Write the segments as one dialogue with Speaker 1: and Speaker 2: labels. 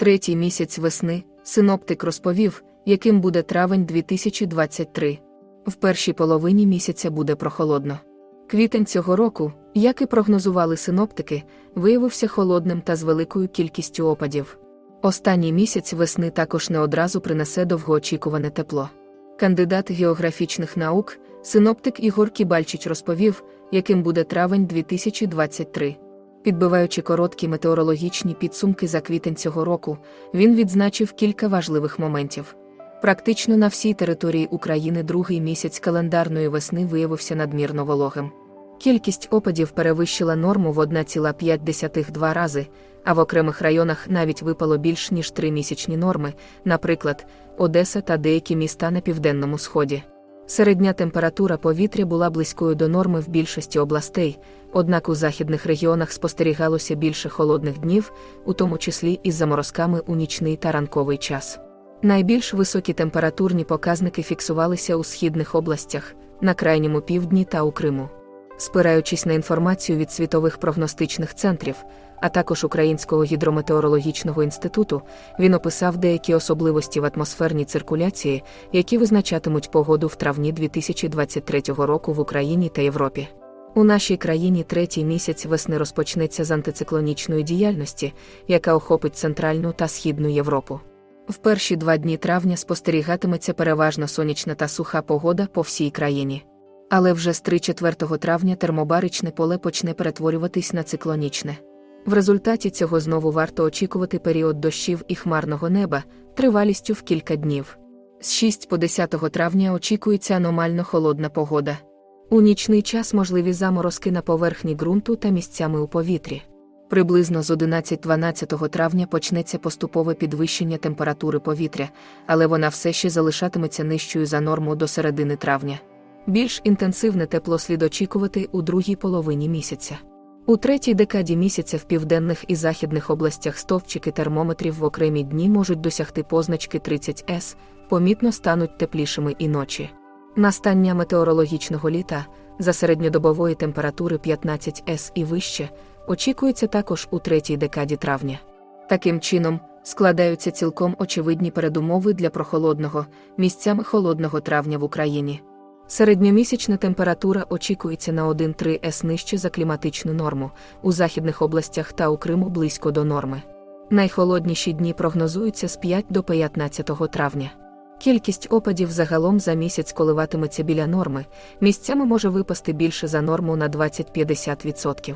Speaker 1: Третій місяць весни синоптик розповів, яким буде травень 2023. В першій половині місяця буде прохолодно. Квітень цього року, як і прогнозували синоптики, виявився холодним та з великою кількістю опадів. Останній місяць весни також не одразу принесе довгоочікуване тепло. Кандидат географічних наук, синоптик Ігор Кібальчич розповів, яким буде травень 2023. Підбиваючи короткі метеорологічні підсумки за квітень цього року, він відзначив кілька важливих моментів. Практично на всій території України другий місяць календарної весни виявився надмірно вологим. Кількість опадів перевищила норму в 1,5 рази, а в окремих районах навіть випало більш ніж три місячні норми, наприклад, Одеса та деякі міста на південному сході. Середня температура повітря була близькою до норми в більшості областей, однак у західних регіонах спостерігалося більше холодних днів, у тому числі із заморозками у нічний та ранковий час. Найбільш високі температурні показники фіксувалися у східних областях, на крайньому півдні та у Криму. Спираючись на інформацію від світових прогностичних центрів, а також Українського гідрометеорологічного інституту, він описав деякі особливості в атмосферній циркуляції, які визначатимуть погоду в травні 2023 року в Україні та Європі. У нашій країні третій місяць весни розпочнеться з антициклонічної діяльності, яка охопить Центральну та Східну Європу. В перші два дні травня спостерігатиметься переважно сонячна та суха погода по всій країні. Але вже з 3-4 травня термобаричне поле почне перетворюватись на циклонічне. В результаті цього знову варто очікувати період дощів і хмарного неба, тривалістю в кілька днів. З 6 по 10 травня очікується аномально холодна погода. У нічний час можливі заморозки на поверхні ґрунту та місцями у повітрі. Приблизно з 11-12 травня почнеться поступове підвищення температури повітря, але вона все ще залишатиметься нижчою за норму до середини травня. Більш інтенсивне тепло слід очікувати у другій половині місяця. У третій декаді місяця в південних і західних областях стовпчики термометрів в окремі дні можуть досягти позначки 30 С, помітно стануть теплішими і ночі. Настання метеорологічного літа за середньодобової температури 15 С і вище очікується також у третій декаді травня. Таким чином, складаються цілком очевидні передумови для прохолодного, місцями холодного травня в Україні. Середньомісячна температура очікується на 1-3 С нижче за кліматичну норму, у західних областях та у Криму близько до норми. Найхолодніші дні прогнозуються з 5 до 15 травня. Кількість опадів загалом за місяць коливатиметься біля норми, місцями може випасти більше за норму на 20-50%.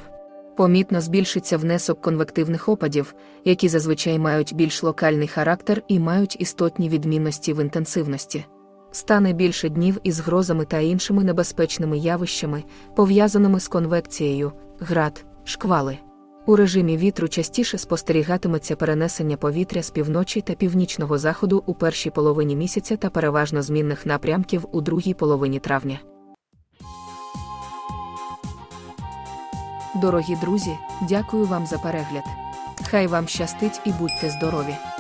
Speaker 1: Помітно збільшиться внесок конвективних опадів, які зазвичай мають більш локальний характер і мають істотні відмінності в інтенсивності. Стане більше днів із грозами та іншими небезпечними явищами, пов'язаними з конвекцією, град, шквали. У режимі вітру частіше спостерігатиметься перенесення повітря з півночі та північного заходу у першій половині місяця та переважно змінних напрямків у другій половині травня. Дорогі друзі, дякую вам за перегляд. Хай вам щастить і будьте здорові!